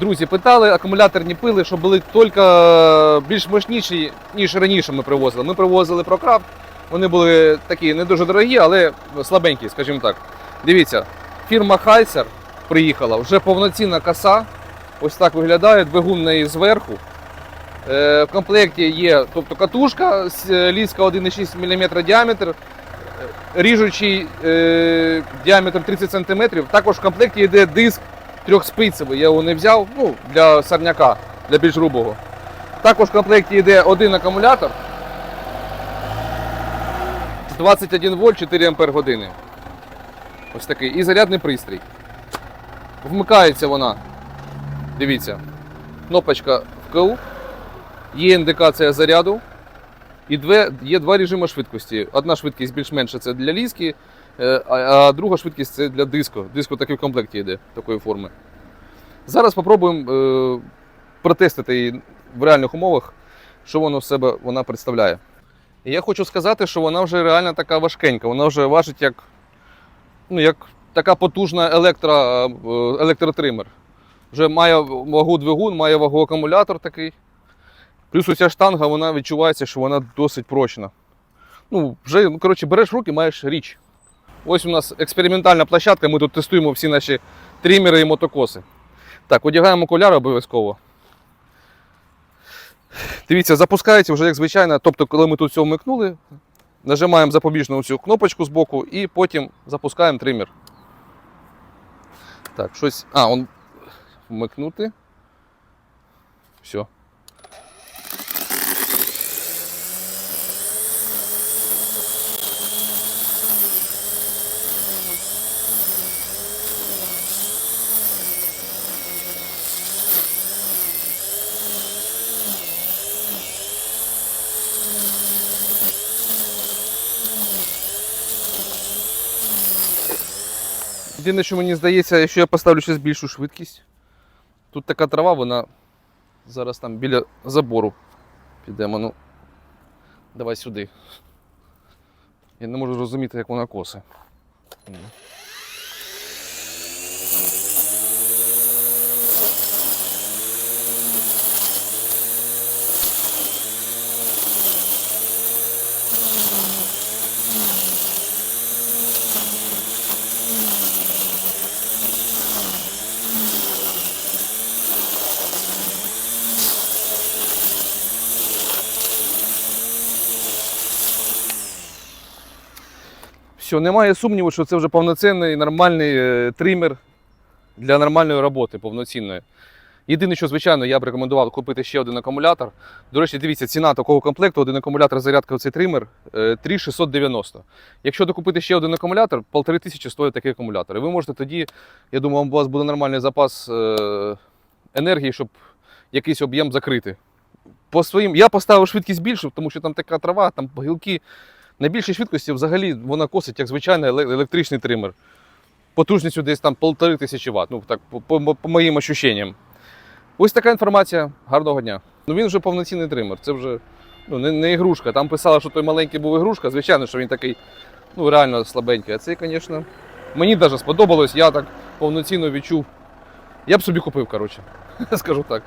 друзі питали, акумуляторні пили, що були тільки більш мощніші, ніж раніше ми привозили. Ми привозили ProCraft, вони були такі не дуже дорогі, але слабенькі, скажімо так. Дивіться, фірма Хайсер приїхала, вже повноцінна коса. Ось так виглядає, двигун неї зверху. Е, В комплекті є тобто, катушка з е, ліска 1,6 мм діаметр, е, ріжучий е, діаметр 30 см. Також в комплекті йде диск трьохспицевий. Я його не взяв ну, для сарняка, для більш грубого. Також в комплекті йде один акумулятор. 21 вольт 4 ампер години. Ось такий. І зарядний пристрій. Вмикається вона. Дивіться. Кнопочка вкл. Є індикація заряду. І две, є два режими швидкості. Одна швидкість більш-менше це для ліски, а, а друга швидкість це для диско. Диско такий в комплекті йде такої форми. Зараз спробуємо е, протестити її в реальних умовах, що воно в себе вона представляє. І я хочу сказати, що вона вже реально така важкенька. Вона вже важить як, ну, як така потужна електро, е, електротример. Вже має вагу двигун, має вагу акумулятор такий. Плюс оця штанга, вона відчувається, що вона досить прочна. Ну, вже, ну, коротше, береш в руки, маєш річ. Ось у нас експериментальна площадка, ми тут тестуємо всі наші трімери і мотокоси. Так, одягаємо окуляри обов'язково. Дивіться, запускається вже як звичайно. Тобто, коли ми тут все вмикнули, нажимаємо запобіжну цю кнопочку з боку і потім запускаємо тример. Так, щось. А, он вмикнути. Все. Єдине, що мені здається, якщо я поставлю ще більшу швидкість, тут така трава, вона зараз там біля забору підемо. Ну, давай сюди. Я не можу зрозуміти, як вона косе. Все, немає сумніву, що це вже повноцінний нормальний е, тример для нормальної роботи, повноцінної. Єдине, що, звичайно, я б рекомендував купити ще один акумулятор. До речі, дивіться, ціна такого комплекту, один акумулятор зарядка цей тример е, 3690. Якщо докупити ще один акумулятор, 1500 стоїть такий акумулятор. І ви можете тоді, я думаю, у вас буде нормальний запас е, енергії, щоб якийсь об'єм закрити. По своїм, я поставив швидкість більшу, тому що там така трава, там гілки. На більшій швидкості взагалі вона косить як звичайний електричний тример. Потужністю десь там 1500 Вт, ну так, по, по, по моїм ощущенням. Ось така інформація. Гарного дня. Ну він вже повноцінний тример. Це вже ну, не, не ігрушка. Там писали, що той маленький був ігрушка. Звичайно, що він такий ну, реально слабенький. А цей, звісно, мені навіть сподобалось, я так повноцінно відчув. Я б собі купив, коротше. Скажу так.